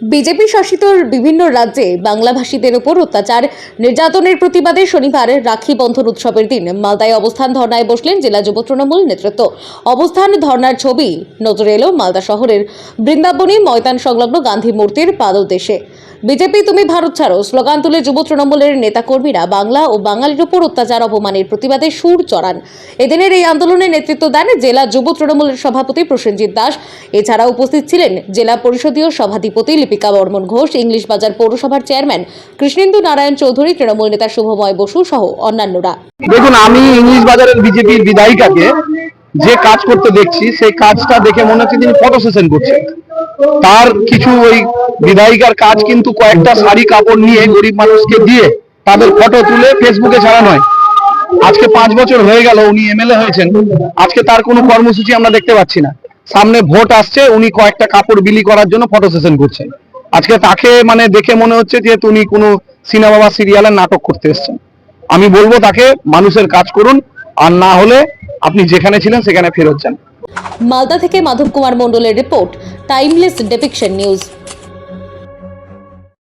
BJP শাসিত বিভিন্ন রাজ্যে বাংলাভাষীদের উপর অত্যাচার, নির্যাতনের প্রতিবাদে শনিবার রাখি বন্ধন উৎসবের দিন মালদায় অবস্থান ধর্নায় বসলেন জেলা যুব তৃণমূল নেতৃত্ব। অবস্থান ধর্নার ছবি নজরে এলো মালদা শহরের বৃন্দাবনী ময়দান সংলগ্ন গান্ধী মূর্তির পাদদেশে বিজেপি, তুমি ভারত ছাড়ো স্লোগান তুলে যুব তৃণমূলের নেতাকর্মীরা বাংলা ও বাঙালির উপর অত্যাচার, অপমানের প্রতিবাদে সুর চড়ান। এদিনের এই আন্দোলনে নেতৃত্ব দেন জেলা যুব তৃণমূলের সভাপতি প্রসেনজিৎ দাস। এছাড়া উপস্থিত ছিলেন জেলা পরিষদীয় সভাধিপতি লিপিকা বর্মন ঘোষ, ইংলিশ বাজার পৌরসভার চেয়ারম্যান কৃষ্ণেন্দু নারায়ণ চৌধুরী, তৃণমূল নেতা শুভময় বসু সহ অন্যান্যরা। দেখুন, আমি ইংলিশ বাজারের বিজেপির বিধায়িকাকে যে কাজ করতে দেখছি, সেই কাজটা দেখে মনে হচ্ছে তিনি ফটো সেশন করছেন। তার কিছু ওই বিধায়িকার কাজ কিন্তু কয়েকটা শাড়ি কাপড় নিয়ে গরিব মানুষকে দিয়ে তাদের ফটো তুলে ফেসবুকে ছাড়ানো হয় আজকে পাঁচ বছর হয়ে গেল, উনি এমএলএ হয়েছেন। আজকে তার কোনো কর্মসূচি আমরা দেখতে পাচ্ছি না। সামনে ভোট আসছে, উনি কয়েকটা কাপড় বিলি করার জন্য ফটো সেশন করছেন আজকে তাকে মানে দেখে মনে হচ্ছে যে উনি কোনো সিনেমা বা সিরিয়ালের নাটক করতে এসছেন। আমি বলব তাকে মানুষের কাজ করুন, আর না হলে আপনি যেখানে ছিলেন সেখানে ফেরত যান। মালদা থেকে মাধব কুমার মণ্ডলের রিপোর্ট টাইমলেস ডেপিকশন নিউজ